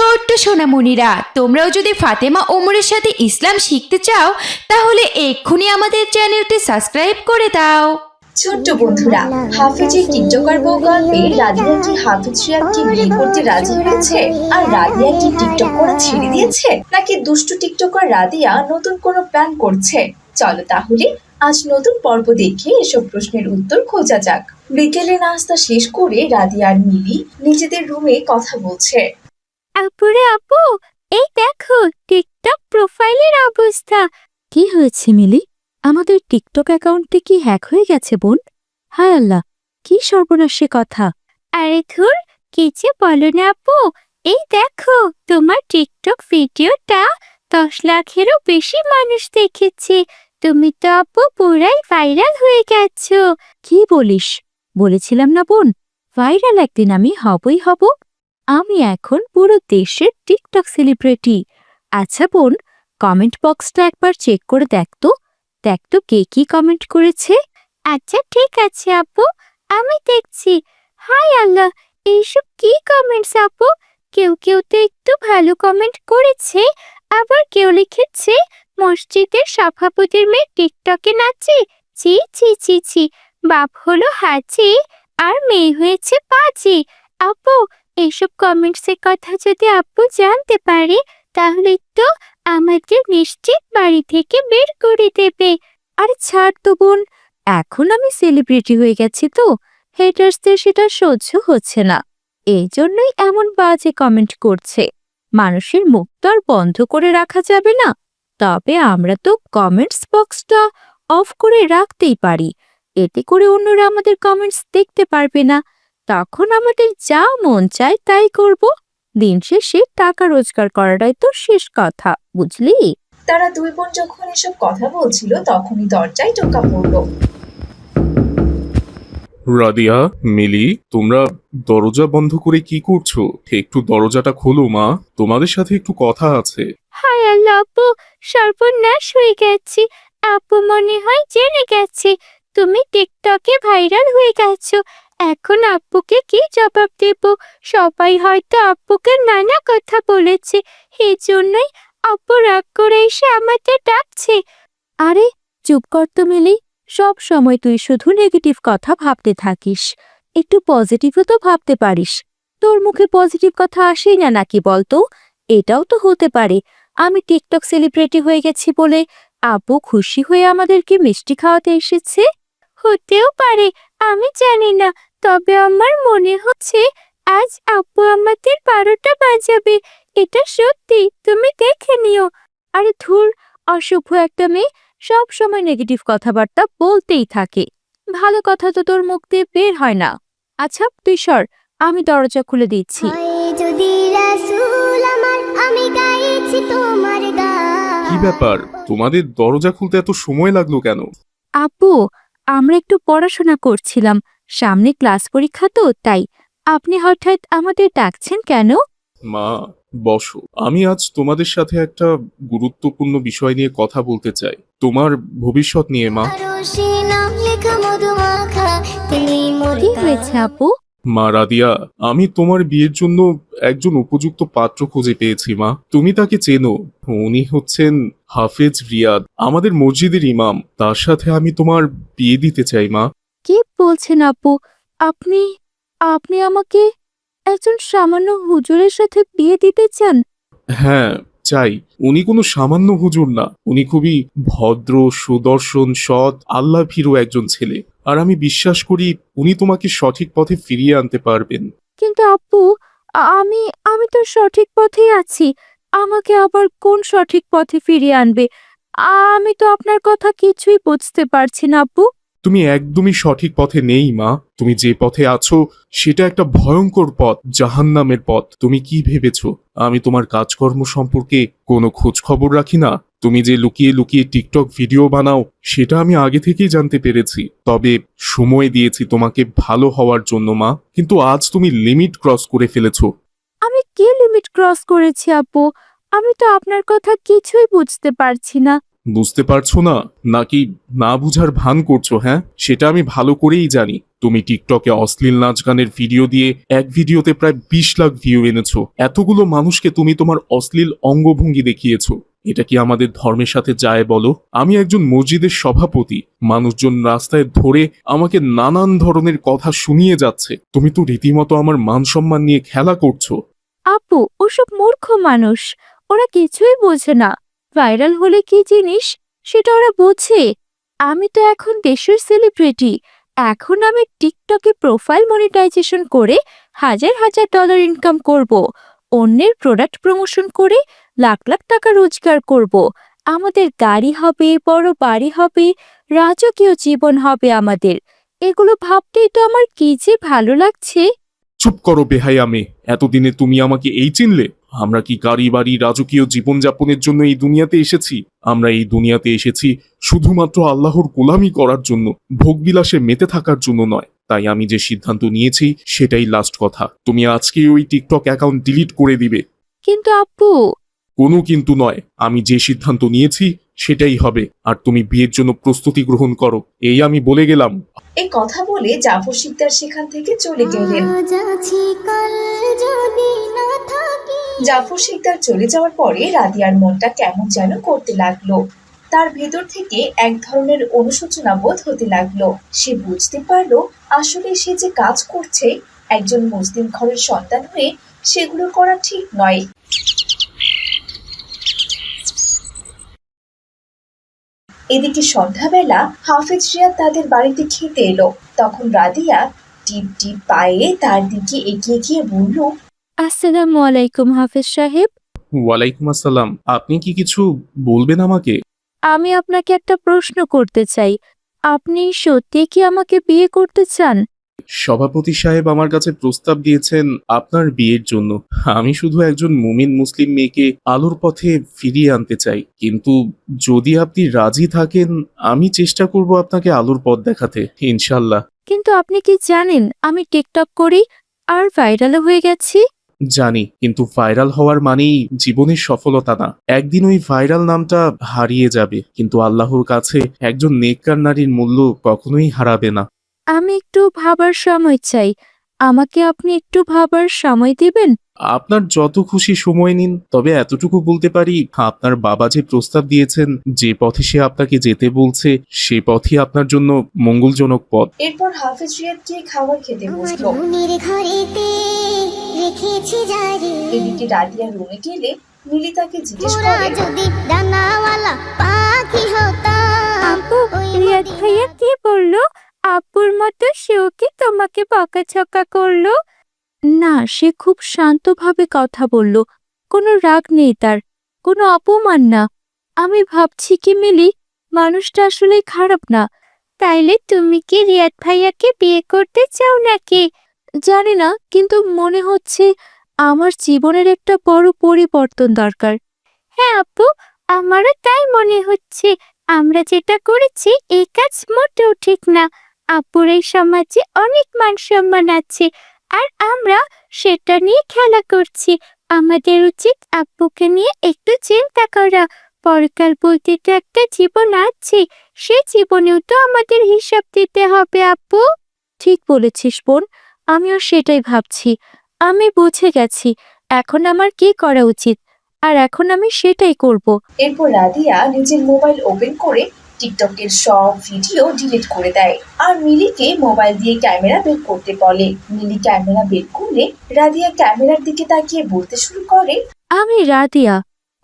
ছোট্ট সোনামণিরা, তোমরাও যদি ফাতেমা ওমরের সাথে ইসলাম শিখতে চাও, তাহলে এক্ষুনি আমাদের চ্যানেলটি সাবস্ক্রাইব করে দাও। ছোট্ট বন্ধুরা, হাফিজের টিকটকার বউ গল্পে রাধিয়া কি হাফিজ রিয়াকে বিয়ে করতে রাজি হয়েছে? আর রাধিয়া কি টিকটক করা ছেড়ে দিয়েছে? নাকি দুষ্টু টিকটকার রাধিয়া নতুন কোনো প্ল্যান করছে? চলো তাহলে, আজ নতুন পর্ব দেখে এসব প্রশ্নের উত্তর খোঁজা যাক। বিকেলে নাস্তা শেষ করে রাধিয়া আর মিলি নিজেদের রুমে কথা বলছে। আপুরে আপু, এই দেখো টিকটক প্রোফাইলের অবস্থা। কি হয়েছে, মিলি? আমাদের টিকটক অ্যাকাউন্টে কি হ্যাক হয়ে গেছে, বোন? হায় আল্লাহ, কি সর্বনাশে কথা। আরে ধুর, কি যে বলো না আপু। এই দেখো, তোমার টিকটক ভিডিওটা দশ লাখেরও বেশি মানুষ দেখেছে। তুমি তো আপু পুরাই ভাইরাল হয়ে গেছো। কি বলিস? বলেছিলাম না, বোন? ভাইরাল একদিন আমি হবই হব। আমি এখন পুরো দেশের টিকটক সেলিব্রিটি। আচ্ছা বোন কমেন্ট বক্সটা একবার চেক করে দেখ তো। দেখ তো কে কি কমেন্ট করেছে। আচ্ছা ঠিক আছে আপু, আমি দেখছি। হাই আল্লাহ, এইসব কি কমেন্টস আপু? কেউ কেউ তো একটু ভালো কমেন্ট করেছে, আবার কেউ লিখেছে, মসজিদের সভাপতির মেয়ে টিকটকে নাচে। ছি ছি ছি ছি, বাপ হলো হাজি, আর মেয়ে হয়েছে পাজি। আপু এইসব কমেন্টসের কথা যদি আপু জানতে পারে, তাহলে তো আমাদের নিশ্চিত বাড়ি থেকে বের করে দেবে। আরে ছাড় তো বোন, এখন আমি সেলিব্রিটি হয়ে গেছি তো। হেটার্সদের সেটা সহ্য হচ্ছে না। এই জন্যই এমন বাজে কমেন্ট করছে। মানুষের মুখ তো আর বন্ধ করে রাখা যাবে না। তবে আমরা তো কমেন্টস বক্সটা অফ করে রাখতেই পারি। এতে করে অন্যরা আমাদের কমেন্টস দেখতে পারবে না। তখন আমাদের যা মন চায় তাই করব। দিন শেষে টাকা রোজগার করাটাই তো শেষ কথা বুঝলি? তারা দুই বোন যখন এসব কথা বলছিল তখনই দরজায় টোকা পড়ল। রাদিয়া মিলি তোমরা দরজা বন্ধ করে কি করছ? একটু দরজাটা খোলো মা। তোমাদের সাথে একটু কথা আছে। হায় আল্লাহ আপু সর্বনাশ হয়ে গেছে। আপু মনে হয় জেনে গেছে। তুমি টিকটকে ভাইরাল হয়ে গেছো। এখন আপুকে কি জবাব দেব? সবাই হয়তো আপুকে নানা কথা বলেছে। এই জন্যই আপু রাগ করে এসে আমাদের ডাকছে। আরে, চুপ কর তো মিলি। সব সময় তুই শুধু নেগেটিভ কথা ভাবতে থাকিস। একটু পজিটিভও তো ভাবতে পারিস। তোর মুখে পজিটিভ কথা আসেই না নাকি বলতো? এটাও তো হতে পারে। আমি টিকটক সেলিব্রিটি হয়ে গেছি বলে আপু খুশি হয়ে আমাদেরকে মিষ্টি খাওয়াতে এসেছে? হতেও পারে আমি জানি না। তবে আমার মনে হচ্ছে আজ আপু আমাদের বারোটা বাজাবে এটা সত্যি তুমি দেখে নিও। আরে ধুর অসভ্য একটা মেয়ে সব সময় নেগেটিভ কথাবার্তা বলতেই থাকে। ভালো কথা তো তোর মুখ দিয়ে বের হয় না। আচ্ছা তুই সর আমি দরজা খুলে দিচ্ছি। যদি রাসূল আমার আমি গাইছি তোমার গান কি ব্যাপার? তোমাদের দরজা খুলতে এত সময় লাগল কেন? আপু আমরা একটু পড়াশোনা করছিলাম। সামনে ক্লাস পরীক্ষা তো তাই। আপনি হঠাৎ আমাদের ডাকছেন কেন? মা বসো। আমি আজ তোমাদের সাথে একটা গুরুত্বপূর্ণ বিষয় নিয়ে কথা বলতে চাই। তোমার ভবিষ্যৎ নিয়ে মা। কি হয়েছে আপু? মা রাদিয়া আমি তোমার বিয়ের জন্য একজন উপযুক্ত পাত্র খুঁজে পেয়েছি মা। তুমি তাকে চেনো। উনি হচ্ছেন হাফেজ রিয়াদ আমাদের মসজিদের ইমাম। তার সাথে আমি তোমার বিয়ে দিতে চাই মা। কি বলছেন আপু? আপনি আপনি আমাকে একজন সামান্য হুজুরের সাথে বিয়ে দিতে চান? হ্যাঁ চাই। উনি কোনো সামান্য হুজুর না। উনি খুবই ভদ্র, সুদর্শন, সৎ আল্লাহ ভীরু একজন ছেলে। আর আমি বিশ্বাস করি উনি তোমাকে সঠিক পথে ফিরিয়ে আনতে পারবেন। কিন্তু আপু আমি আমি তো সঠিক পথেই আছি। আমাকে আবার কোন সঠিক পথে ফিরিয়ে আনবে? আমি তো আপনার কথা কিছুই বুঝতে পারছি না, আপু। তুমি একদমই সঠিক পথে নেই, মা। তুমি যে পথে আছো, সেটা একটা ভয়ঙ্কর পথ, জাহান্নামের পথ। তুমি কি ভেবেছ? আমি তোমার কাজকর্ম সম্পর্কে কোনো খোঁজ খবর রাখি না। তুমি যে লুকিয়ে লুকিয়ে টিকটক ভিডিও বানাও, সেটা আমি আগে থেকেই জানতে পেরেছি। তবে সময় দিয়েছি তোমাকে ভালো হওয়ার জন্য, মা। কিন্তু আজ তুমি লিমিট ক্রস করে ফেলেছো। আমি কি লিমিট ক্রস করেছি, আপু? আমি তো আপনার কথা কিছুই বুঝতে পারছি না। বুঝতে পারছ না? নাকি না বুঝার ভান করছ হ্যাঁ? সেটা আমি ভালো করেই জানি। তুমি টিকটকে অশ্লীল নাচ গানের ভিডিও দিয়ে এক ভিডিওতে প্রায় বিশ লাখ ভিউ এনেছো। এতগুলো মানুষকে তুমি তোমার অশ্লীল অঙ্গভঙ্গি দেখিয়েছো। এটা কি আমাদের ধর্মের সাথে যায় বলো? আমি একজন মসজিদের সভাপতি। মানুষজন রাস্তায় ধরে আমাকে নানান ধরনের কথা শুনিয়ে যাচ্ছে। তুমি তো রীতিমতো আমার মান সম্মান নিয়ে খেলা করছ। আপু, ওসব মূর্খ মানুষ। ওরা কিছুই বোঝে না। ভাইরাল হলে কি জিনিস? সেটা ওরা বোঝে। আমি তো এখন দেশের সেলিব্রিটি এখন আমি টিকটকে প্রোফাইল মনিটাইজেশন করে হাজার হাজার ডলার ইনকাম করব। অন্যের প্রোডাক্ট প্রমোশন করে লাখ লাখ টাকা রোজগার করব। আমাদের গাড়ি হবে, বড় বাড়ি হবে, রাজকীয় জীবন হবে আমাদের। এগুলো ভাবতেই তো আমার কি যে ভালো লাগছে। চুপ করো বেহাই আমি এতদিনে তুমি আমাকে এই চিনলে। আমরা কি গাড়ি বাড়ি রাজকীয় জীবনযাপনের জন্য এই দুনিয়াতে এসেছি? আমরা এই দুনিয়াতে এসেছি শুধুমাত্র আল্লাহর গোলামি করার জন্য ভোগবিলাসে মেতে থাকার জন্য নয়। তাই আমি যে সিদ্ধান্ত নিয়েছি সেটাই লাস্ট কথা। তুমি আজকে ওই টিকটক অ্যাকাউন্ট ডিলিট করে দিবে। কিন্তু আপু কোনো কিন্তু নয়। আমি যে সিদ্ধান্ত নিয়েছি সেটাই হবে। আর তুমি বিয়ের জন্য প্রস্তুতি গ্রহণ করো। এই আমি বলে গেলাম। এই কথা বলে জাফর শিকদার সেখান থেকে চলে গেলেন। আজ আছি কাল যদি না থাকি। জাফর শিকদার চলে যাওয়ার পরে রাদিয়ার মনটা কেমন যেন করতে লাগল। তার ভেতর থেকে এক ধরনের অনুশোচনা বোধ হতে লাগল। সে বুঝতে পারল আসলে সে যে কাজ করছে একজন মুসলিম ঘরের সন্তান হয়ে সেগুলো করা ঠিক নয়। এদিকে সন্ধ্যাবেলা হাফেজ রিয়াদ তাদের বাড়িতে খেতে এলো। তখন রাদিয়া টিপ টিপ পায়ে তার দিকে এগিয়ে গিয়ে বলল আসসালামু আলাইকুম হাফেজ সাহেব। ওয়ালাইকুম আসসালাম। আপনি কি কিছু বলবেন আমাকে? আমি আপনাকে একটা প্রশ্ন করতে চাই। আপনি সত্যি কি আমাকে বিয়ে করতে চান? সভাপতি সাহেব আমার কাছে প্রস্তাব দিয়েছেন আপনার বিয়ের জন্য। আমি শুধু একজন মুমিন মুসলিম মেয়েকে আলোর পথে ফিরিয়ে আনতে চাই। কিন্তু যদি আপনি রাজি থাকেন আমি চেষ্টা করব আপনাকে আলোর পথ দেখাতে ইনশাল্লাহ কিন্তু আপনি কি জানেন আমি টিকটক করি আর ভাইরালও হয়ে গেছি? জানি কিন্তু ভাইরাল হওয়ার মানেই জীবনের সফলতা না। একদিন ওই ভাইরাল নামটা হারিয়ে যাবে কিন্তু আল্লাহর কাছে একজন নেককার নারীর মূল্য কখনোই হারাবে না। আমি একটু ভাবার সময় চাই। আমাকে আপনি একটু ভাবার সময় দিবেন? আপনার যত খুশি সময় নিন তবে এতটুকু বলতে পারি আপনার বাবা যে প্রস্তাব দিয়েছেন যে পথে সে আপনাকে যেতে বলছে সে পথই আপনার জন্য মঙ্গলজনক পথ। এরপর হাফিজ রিয়াদ গিয়ে খাবার খেতে বসল। মনের ঘরেতে রেখেছি জারি। এদিকে রাদিয়া রুমে গেলে মিলি তাকে জিজ্ঞেস করে যদি ডানাওয়ালা পাখি হতাম আপুর মতো সেও কি তোমাকে বকাঝকা করল? না, সে খুব শান্তভাবে কথা বলল। কোনো রাগ নেই তার, কোনো অপমান না। আমি ভাবছি কি মিলি, মানুষটা আসলে খারাপ না। তাইলে তুমি কি রিয়াদ ভাইয়াকে বিয়ে করতে চাও নাকি? জানি না, কিন্তু মনে হচ্ছে আমার জীবনের একটা বড় পরিবর্তন দরকার। হ্যাঁ আপু, আমারও তাই মনে হচ্ছে। আমরা যেটা করেছি, এই কাজ মোটেও ঠিক না। আপুর এই সমাজে অনেক মান সম্মান আছে। আর আমরা সেটা নিয়ে খেলা করছি। আমাদের উচিত আপুকে নিয়ে একটু চিন্তা করা। পরকাল বলতে তো একটা জীবন আছে। সে জীবনেও তো আমাদের হিসাব দিতে হবে আপু। ঠিক বলেছিস বোন আমিও সেটাই ভাবছি। আমি বুঝে গেছি এখন আমার কি করা উচিত? আর এখন আমি সেটাই করব। এরপর রাদিয়া নিজের মোবাইল ওপেন করে টিকটকের সব ভিডিও ডিলিট করে দেয়। আর মিলিকে মোবাইল দিয়ে ক্যামেরা বের করতে বলে। মিলি ক্যামেরা বের করলে রাদিয়া ক্যামেরার দিকে তাকিয়ে বলতে শুরু করে, আমি রাদিয়া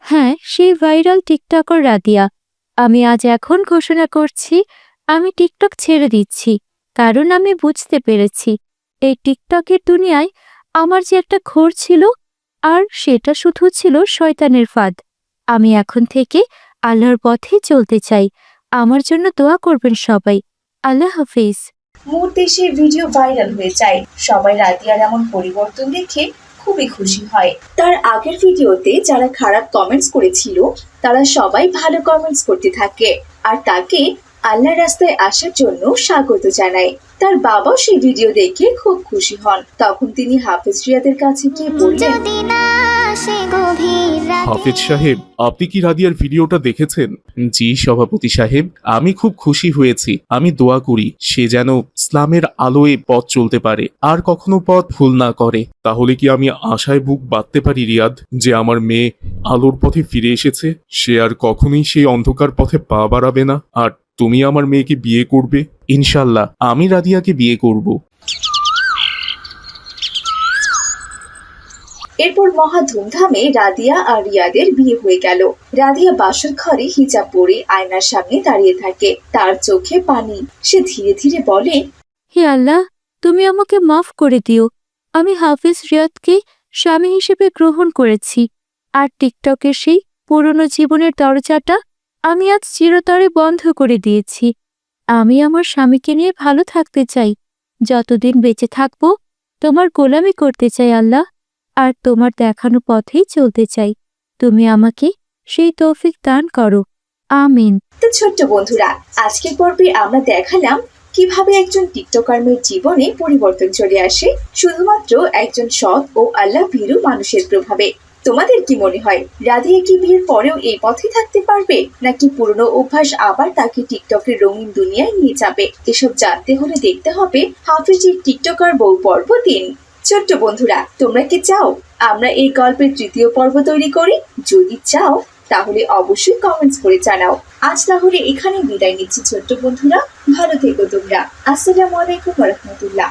হ্যাঁ সেই ভাইরাল টিকটকার রাদিয়া আমি আজ এখন ঘোষণা করছি, আমি টিকটক ছেড়ে দিচ্ছি। কারণ আমি বুঝতে পেরেছি, এই টিকটকের দুনিয়ায় আমার যে একটা ঘোর ছিল, আর সেটা শুধু ছিল শয়তানের ফাঁদ। আমি এখন থেকে আল্লাহর পথে চলতে চাই। আমার জন্য দোয়া করবেন সবাই। আল্লাহ হাফিজ। মুহূর্তে সে ভিডিও ভাইরাল হয়ে যায়। সবাই রাতিয়ার এমন পরিবর্তন দেখে খুবই খুশি হয়। তার আগের ভিডিওতে যারা খারাপ কমেন্টস করেছিল, তারা সবাই ভালো কমেন্টস করতে থাকে। আর তাকে আল্লাহ রাস্তায় আসার জন্য স্বাগত জানায় তার বাবা সেই ভিডিও দেখে খুব খুশি হন। তখন তিনি হাফিজ রিয়াদের কাছে গিয়ে বললেন হাফিজ সাহেব আপনি কি রাদিয়ার ভিডিওটা দেখেছেন? জি সভাপতি সাহেব আমি খুব খুশি হয়েছি। আমি দোয়া করি সে যেন ইসলামের আলোয় পথ চলতে পারে আর কখনো পথ ভুল না করে। তাহলে কি আমি আশায় বুক বাঁধতে পারি রিয়াদ যে আমার মেয়ে আলোর পথে ফিরে এসেছে? সে আর কখনোই সেই অন্ধকার পথে পা বাড়াবে না। আর তুমি আমার মেয়েকে বিয়ে করবে? ইনশাল্লাহ আমি রাদিয়াকে বিয়ে করব। এরপর মহা ধুমধামে রাদিয়া আর রিয়াদের বিয়ে হয়ে গেল। রাদিয়া বাসর ঘরে হিজাব পরে আয়নার সামনে দাঁড়িয়ে থাকে। তার চোখে পানি। সে ধীরে ধীরে বলে হে আল্লাহ তুমি আমাকে মাফ করে দিও। আমি হাফিজ রিয়াদকে স্বামী হিসেবে গ্রহণ করেছি। আর টিকটকের সেই পুরনো জীবনের দরজাটা আমি আজ চিরতরে বন্ধ করে দিয়েছি। আমি আমার স্বামীকে নিয়ে ভালো থাকতে চাই। যতদিন বেঁচে থাকব, তোমার গোলামি করতে চাই আল্লাহ, আর তোমার দেখানো পথেই চলতে চাই। তুমি আমাকে সেই তৌফিক দান করো। আমিন। তো ছোট্ট বন্ধুরা, আজকের পর্বে আমরা দেখালাম কীভাবে একজন টিকটকার জীবনে পরিবর্তন চলে আসে, শুধুমাত্র একজন সৎ ও আল্লাহ ভীরু মানুষের প্রভাবে। তোমাদের কি মনে হয়? রাধিয়া কি বিয়ের পরেও এই পথে থাকতে পারবে? নাকি পুরনো অভ্যাস আবার তাকে টিকটকের রঙিন দুনিয়ায় নিয়ে যাবে? এসব জানতে হলে দেখতে হবে হাফিজের টিকটকার বউ পর্ব তিন ছোট্ট বন্ধুরা, তোমরা কি চাও? আমরা এই গল্পের তৃতীয় পর্ব তৈরি করি? যদি চাও, তাহলে অবশ্যই কমেন্টস করে জানাও। আজ তাহলে এখানে বিদায় নিচ্ছি ছোট্ট বন্ধুরা। ভালো থেকো তোমরা। আসসালামু আলাইকুম রহমতুল্লাহ।